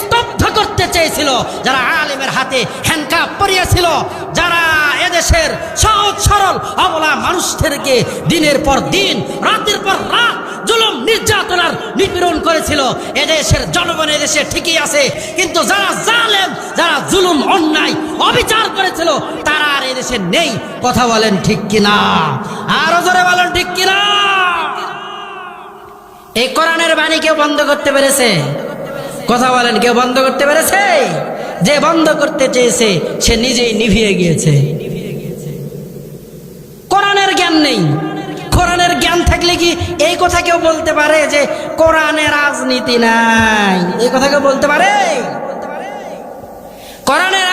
স্তব্ধ করতে চেয়েছিল, যারা আলেমের হাতে হ্যান্ডকাপ পরিয়েছিল, যারা এদেশের সহজ সরল অবলা মানুষদেরকে দিনের পর দিন, রাতের পর রাত জুলুম নির্যাতনার নিপীড়ন করেছিল। এদেশের জনগণ এদেশে ঠিকই আছে, কিন্তু যারা জালেম, যারা জুলুম, অন্যায়, অবিচার করেছিল, তারা আর এদেশে নেই। কথা বলেন ঠিক কিনা? আরও জোরে বলেন ঠিক কিনা? এই কোরআনের বাণী কেউ বন্ধ করতে পেরেছে? কথা বলেন, কেউ বন্ধ করতে পেরেছে? যে বন্ধ করতে চেয়েছে, সে নিজেই নিভিয়ে গিয়েছে। কোরআনের জ্ঞান নেই। কোরআনের জ্ঞান থাকলে কি এই কথা কেউ বলতে পারে যে কোরআনে রাজনীতি নাই? এই কথা কেউ বলতে পারে? কোরআনের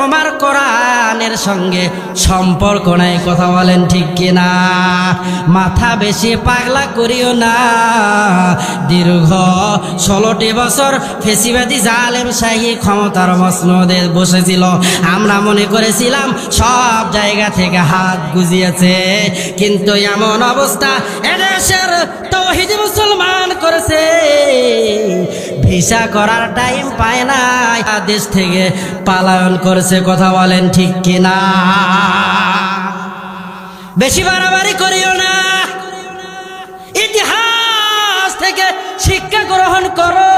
তোমার কোরআনের সঙ্গে সম্পর্ক নাই, কথা বলেন ঠিক কিনা? মাথা বেশি পাগলা করিও না। দীর্ঘ ষোলোটি বছর ফেসিবাদী জালেম শাহী ক্ষমতার মসনদে বসেছিল। আমরা মনে করেছিলাম সব জায়গা থেকে হাত গুজিয়েছে। কিন্তু এমন অবস্থা এদেশের তৌহিদি মুসলমান করেছে। ভিসা করার টাইম পায় না। দেশ থেকে পালায়ন করেছে, কথা বলেন ঠিক কিনা? বেশি বাড়াবাড়ি করিও না। ইতিহাস থেকে শিক্ষা গ্রহণ করো।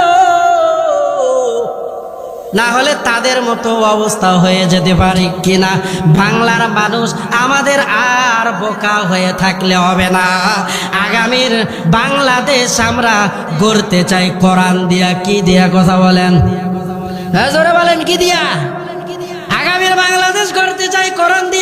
না হলে তাদের মতো অবস্থা হয়ে যেতে পারে কিনা? বাংলার মানুষ আমাদের আর বোকা হয়ে থাকলে হবে না। আগামীর বাংলাদেশ আমরা গড়তে চাই। কোরআন দিয়া কি দিয়া কথা বলেন? হ্যাঁ জোরে বলেন, কি দিয়া? আগামীর বাংলাদেশ গড়তে চাই কোরআন দিয়া।